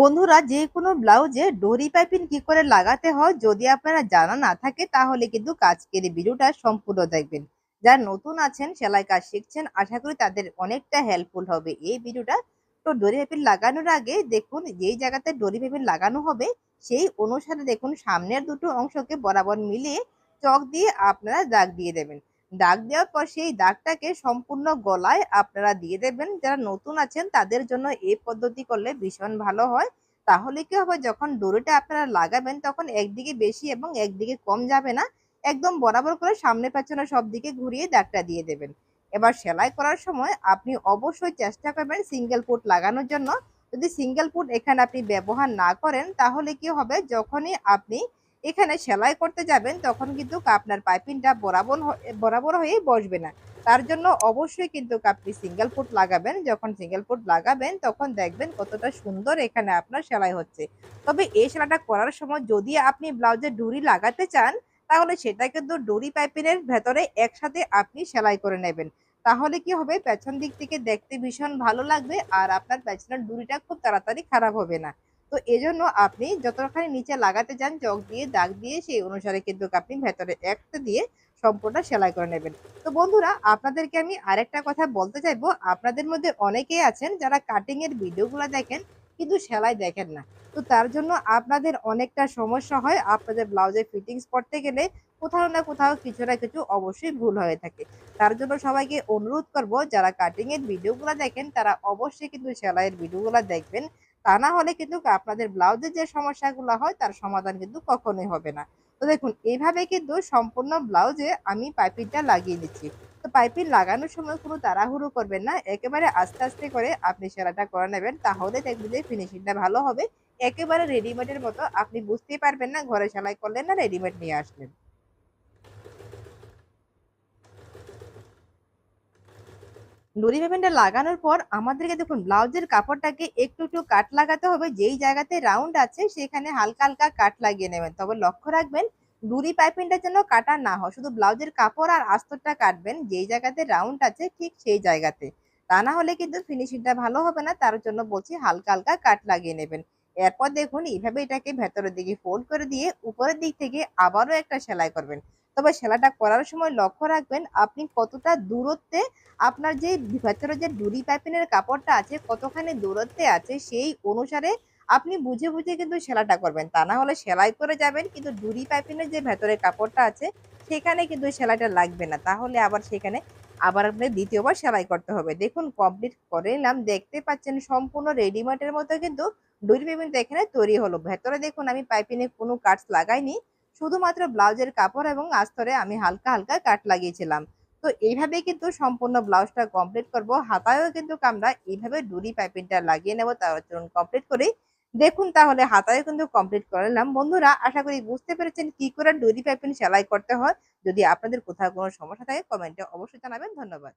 বন্ধুরা, যে কোনো ব্লাউজে ডোরি পাইপিং কি করে লাগাতে হয় যদি আপনারা জানা না থাকে, তাহলে কিন্তু আজকের ভিডিওটা সম্পূর্ণ দেখবেন। যারা নতুন আছেন, সেলাই কাজ শিখছেন, আশা করি তাদের অনেকটা হেল্পফুল হবে। এই ভিডিওটা তো ডোরি পাইপিং লাগানোর আগে দেখুন, যেই জায়গাতে ডোরি পাইপিং লাগানো হবে, সেই অনুসারে দেখুন সামনের দুটো অংশকে বরাবর মিলিয়ে চক দিয়ে আপনারা দাগ দিয়ে দেবেন। দাগ দেওয়ার পর সেই দাগটাকে সম্পূর্ণ গলায় আপনারা দিয়ে দেবেন। যারা নতুন আছেন, তাদের জন্য এই পদ্ধতি করলে ভীষণ ভালো হয়। তাহলে কি হবে, যখন ডোরিটা আপনারা লাগাবেন, তখন একদিকে বেশি এবং একদিকে কম যাবে না। একদম বরাবর করে সামনে পেছনে সব দিকে ঘুরিয়ে দাগটা দিয়ে দেবেন। এবার সেলাই করার সময় আপনি অবশ্যই চেষ্টা করবেন সিঙ্গেল ফুট লাগানোর জন্য। যদি সিঙ্গেল ফুট এখানে আপনি ব্যবহার না করেন, তাহলে কি হবে, যখনই আপনি এখানে সেলাই করতে যাবেন, তখন কিন্তু আপনার পাইপিংটা বরাবর বরাবর হয়ে বসবে না। তার জন্য অবশ্যই কিন্তু আপনি সিঙ্গেল ফুট লাগাবেন। যখন সিঙ্গেল ফুট লাগাবেন, তখন দেখবেন কতটা সুন্দর এখানে আপনার সেলাই হচ্ছে। তবে এই সেলাইটা করার সময় যদি আপনি ব্লাউজে ডুরি লাগাতে চান, তাহলে সেটা কিন্তু ডুরি পাইপিংয়ের ভেতরে একসাথে আপনি সেলাই করে নেবেন। তাহলে কি হবে? পেছন দিক থেকে দেখতে ভীষণ ভালো লাগবে আর আপনার পেছনের ডুরিটা খুব তাড়াতাড়ি খারাপ হবে না। তো এজন্য আপনি যতখানি নিচে লাগাতে চান, চক দিয়ে, দাগ দিয়ে, সেই অনুসারে কিন্তু আপনি ভেতরে একটা দিয়ে সম্পূর্ণ সেলাই করে নেবেন। তো বন্ধুরা, আপনাদেরকে আমি আরেকটা কথা বলতে চাইব। আপনাদের মধ্যে অনেকেই আছেন যারা কাটিং এর ভিডিওগুলো দেখেন কিন্তু সেলাই দেখেন না। তো তার জন্য আপনাদের অনেকটা সমস্যা হয়। আপনাদের ব্লাউজের ফিটিংস করতে গেলে কোথাও না কোথাও কিছু না কিছু অবশ্যই ভুল হয়ে থাকে। তার জন্য সবাইকে অনুরোধ করব, যারা কাটিং এর ভিডিওগুলো দেখেন, তারা অবশ্যই কিন্তু সেলাইয়ের ভিডিওগুলো দেখবেন। তা না হলে কিন্তু আপনাদের ব্লাউজের যে সমস্যাগুলো হয়, তার সমাধান কিন্তু কখনোই হবে না। তো দেখুন, এইভাবে কিন্তু সম্পূর্ণ ব্লাউজে আমি পাইপিংটা লাগিয়ে দিচ্ছি তো পাইপিং লাগানোর সময় কোনো তাড়াহুড়ো করবেন না, একেবারে আস্তে আস্তে করে আপনি সেলাইটা করে নেবেন, তাহলে দেখবেন যে ফিনিশিংটা ভালো হবে। একেবারে রেডিমেডের মতো, আপনি বুঝতেই পারবেন না, ঘরে সেলাই করলেন না, রেডিমেড নিয়ে আসলেন। নুরি পেমেন্টটা লাগানোর পর আমাদেরকে দেখুন, ব্লাউজের কাপড়টাকে একটু একটু কাট লাগাতে হবে। যেই জায়গাতে রাউন্ড আছে, সেখানে হালকা হালকা কাট লাগিয়ে নেবেন। তবে লক্ষ্য রাখবেন ডুরি পাইপিংটা যেন কাটা না হয়। শুধু ব্লাউজের কাপড় আর আস্তরটা কাটবেন। যেই জায়গাতে রাউন্ড আছে, ঠিক সেই জায়গাতে। তা না হলে কিন্তু ফিনিশিংটা ভালো হবে না। তার জন্য বলছি, হালকা হালকা কাট লাগিয়ে নেবেন। এরপর দেখুন, এইভাবে এটাকে ভেতরের দিকে ফোল্ড করে দিয়ে উপরের দিক থেকে আবারও একটা সেলাই করবেন। তবে সেলাইটা করার সময় লক্ষ্য রাখবেন, আপনি কতটা দূরত্বে আপনার যে ভেতরে যে ডুরি পাইপিনের কাপড়টা আছে, কতখানি দূরত্বে আছে, সেই অনুসারে আপনি বুঝে বুঝে কিন্তু সেলাইটা করবেন। তা না হলে সেলাই করে যাবেন, কিন্তু ডুরি পাইপিনের যে ভেতরে কাপড়টা আছে, সেখানে কিন্তু সেলাইটা লাগবে না। তাহলে আবার সেখানে আবার আপনি দ্বিতীয়বার সেলাই করতে হবে। দেখুন কমপ্লিট করে নিলাম। দেখতে পাচ্ছেন সম্পূর্ণ রেডিমেডের মতো কিন্তু ডুরি পাইপিনটা এখানে তৈরি হলো। ভেতরে দেখুন, আমি পাইপিনে কোনো কাটস লাগাইনি। শুধুমাত্র ব্লাউজের কাপড় এবং আস্তরে আমি হালকা হালকা কাট লাগিয়েছিলাম। তো এইভাবে কিন্তু সম্পূর্ণ ব্লাউজটা কমপ্লিট করব। হাতায়ও কিন্তু আমরা এইভাবে ডুরি পাইপিংটা লাগিয়ে নেব তার চলুন কমপ্লিট করি। দেখুন তাহলে হাতায়ও কিন্তু কমপ্লিট করে নিলাম বন্ধুরা, আশা করি বুঝতে পেরেছেন কি করে ডুরি পাইপিং সেলাই করতে হয়। যদি আপনাদের কোথাও কোনো সমস্যা থাকে কমেন্টে অবশ্যই জানাবেন। ধন্যবাদ।